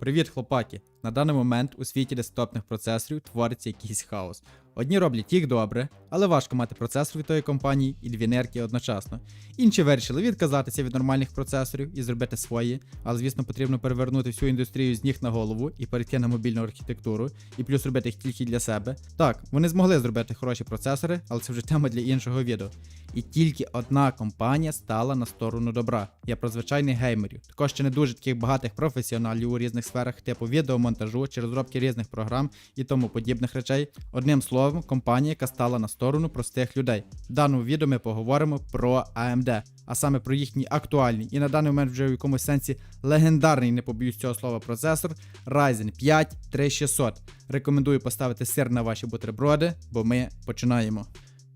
Привіт, хлопаки! На даний момент у світі десктопних процесорів твориться якийсь хаос. Одні роблять їх добре, але важко мати процесор від тої компанії і дві нерки одночасно. Інші вирішили відказатися від нормальних процесорів і зробити свої, але звісно потрібно перевернути всю індустрію з ніг на голову і перейти на мобільну архітектуру, і плюс робити їх тільки для себе. Так, вони змогли зробити хороші процесори, але це вже тема для іншого відео. І тільки одна компанія стала на сторону добра. Я про звичайних геймерів. Також ще не дуже таких багатих професіоналів у різних сферах, типу відеомонтажу чи розробки різних програм і тому подібних речей. Одним словом, компанія, яка стала на сторону простих людей. В даному відео ми поговоримо про AMD, а саме про їхній актуальний і на даний момент вже в якомусь сенсі легендарний, не побоюсь цього слова, процесор Ryzen 5 3600. Рекомендую поставити сир на ваші бутерброди, бо ми починаємо.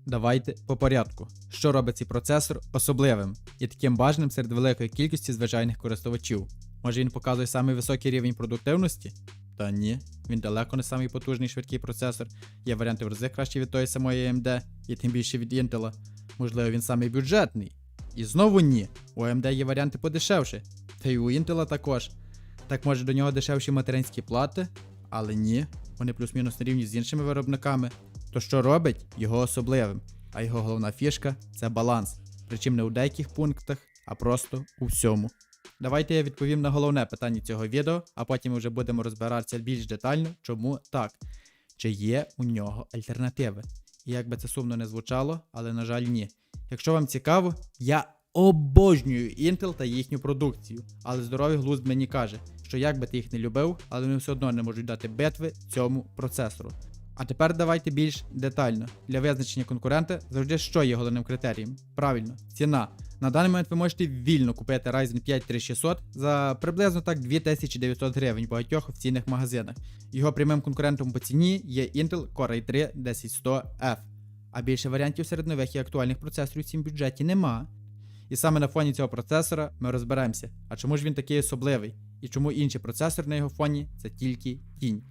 Давайте по порядку. Що робить цей процесор особливим і таким бажаним серед великої кількості звичайних користувачів? Може він показує самий високий рівень продуктивності? Та ні, він далеко не самий потужний швидкий процесор. Є варіанти в рази кращі від тої самої AMD, і тим більше від Intel. Можливо, він самий бюджетний. І знову ні. У AMD є варіанти подешевше. Та й у Intel також. Так може до нього дешевші материнські плати, але ні, вони плюс-мінус на рівні з іншими виробниками. То що робить його особливим? А його головна фішка це баланс. Причому не у деяких пунктах, а просто у всьому. Давайте я відповім на головне питання цього відео, а потім ми вже будемо розбиратися більш детально, чому так. Чи є у нього альтернативи? І як би це сумно не звучало, але на жаль, ні. Якщо вам цікаво, я обожнюю Intel та їхню продукцію, але здоровий глузд мені каже, що як би ти їх не любив, але вони все одно не можуть дати битви цьому процесору. А тепер давайте більш детально. Для визначення конкурента завжди що є головним критерієм? Правильно, ціна. На даний момент ви можете вільно купити Ryzen 5 3600 за приблизно так 2900 гривень в багатьох офіційних магазинах. Його прямим конкурентом по ціні є Intel Core i3 10100F. А більше варіантів серед нових і актуальних процесорів в цім бюджеті нема. І саме на фоні цього процесора ми розберемося, а чому ж він такий особливий, і чому інші процесори на його фоні це тільки тінь.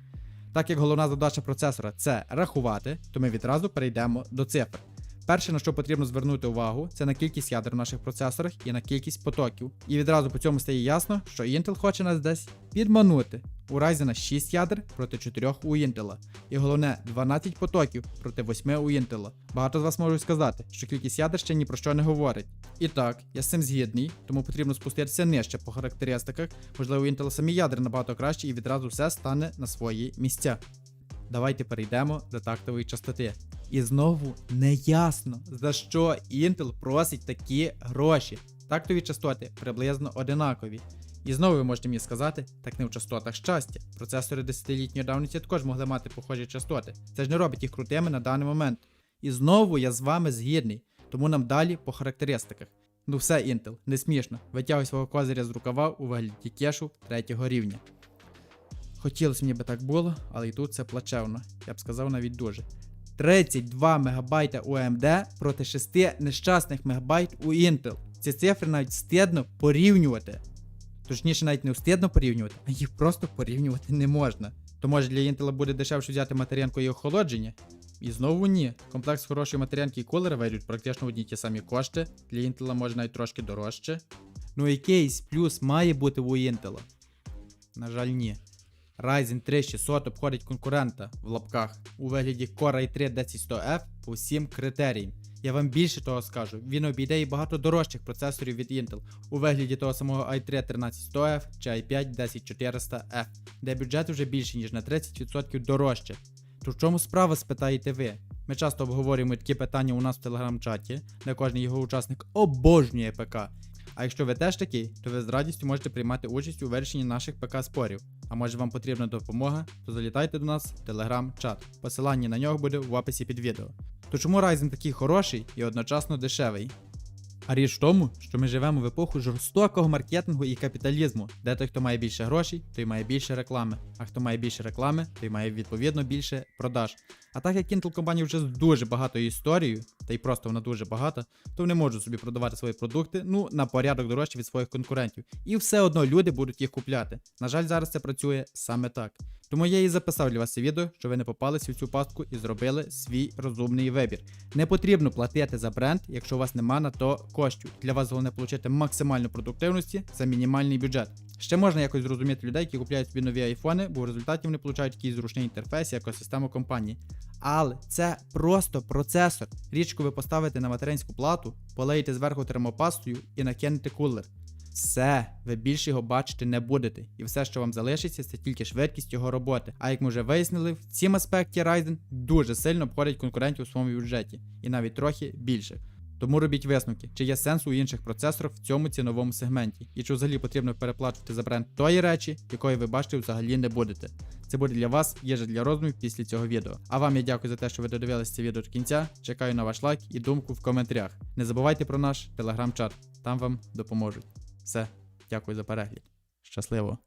Так як головна задача процесора це рахувати, то ми відразу перейдемо до цифр. Перше, на що потрібно звернути увагу, це на кількість ядер в наших процесорах і на кількість потоків. І відразу по цьому стає ясно, що Intel хоче нас десь підманути. У Ryzen 6 ядер проти 4 у Intel. І головне 12 потоків проти 8 у Intel. Багато з вас можуть сказати, що кількість ядер ще ні про що не говорить. І так, я з цим згідний, тому потрібно спуститися нижче по характеристиках. Можливо, у Intel самі ядра набагато краще і відразу все стане на свої місця. Давайте перейдемо до тактової частоти. І знову неясно, за що Intel просить такі гроші. Тактові частоти приблизно одинакові. І знову ви можете мені сказати, так не в частотах щастя. Процесори 10-літньої давності також могли мати похожі частоти. Це ж не робить їх крутими на даний момент. І знову я з вами згідний, тому нам далі по характеристиках. Ну все, Intel, не смішно. Витягуй свого козиря з рукава у вигляді кешу третього рівня. Хотілося мені би так було, але і тут це плачевно. Я б сказав навіть дуже. 32 МБ у AMD проти 6 нещасних мегабайт у Intel. Ці цифри навіть стидно порівнювати. Точніше, навіть не встидно порівнювати, а їх просто порівнювати не можна. То може для Intel буде дешевше взяти материнку і охолодження? І знову ні. Комплекс хорошої материнки і кулера вийдуть практично одні ті самі кошти. Для Intel може навіть трошки дорожче. Ну якийсь плюс має бути у Intel. На жаль, ні. Ryzen 3 600 обходить конкурента в лапках у вигляді Core i3 10100F по всім критеріям. Я вам більше того скажу, він обійде і багато дорожчих процесорів від Intel у вигляді того самого i3 13100F чи i5 10400F, де бюджет вже більше ніж на 30% дорожче. То в чому справа спитаєте ви? Ми часто обговорюємо такі питання у нас в телеграм-чаті, де кожен його учасник обожнює ПК. А якщо ви теж такий, то ви з радістю можете приймати участь у вирішенні наших ПК-спорів. А може вам потрібна допомога, то залітайте до нас в телеграм-чат. Посилання на нього буде в описі під відео. То чому Ryzen такий хороший і одночасно дешевий? А річ в тому, що ми живемо в епоху жорстокого маркетингу і капіталізму, де той, хто має більше грошей, той має більше реклами, а хто має більше реклами, той має відповідно більше продаж. А так як Intel компанія вже з дуже багатою історією, та й просто вона дуже багата, то вони можуть собі продавати свої продукти ну на порядок дорожче від своїх конкурентів. І все одно люди будуть їх купляти. На жаль, зараз це працює саме так. Тому я і записав для вас це відео, щоб ви не попалися в цю пастку і зробили свій розумний вибір. Не потрібно платити за бренд, якщо у вас нема на то коштів. Для вас головне отримати максимальну продуктивності за мінімальний бюджет. Ще можна якось зрозуміти людей, які купляють собі нові айфони, бо в результаті вони получають якийсь зручний інтерфейс і екосистему компанії. Але це просто процесор. Річку ви поставите на материнську плату, полеєте зверху термопастою і накинете кулер. Все, ви більше його бачити не будете, і все, що вам залишиться, це тільки швидкість його роботи. А як ми вже вияснили, в цім аспекті Ryzen дуже сильно обходить конкурентів у своєму бюджеті, і навіть трохи більше. Тому робіть висновки, чи є сенс у інших процесорах в цьому ціновому сегменті, і чи взагалі потрібно переплачувати за бренд тої речі, якої ви бачити взагалі не будете. Це буде для вас їжа для розумів після цього відео. А вам я дякую за те, що ви додивилися це відео до кінця. Чекаю на ваш лайк і думку в коментарях. Не забувайте про наш телеграм-чат, там вам допоможуть. Все, дякую за перегляд. Щасливо!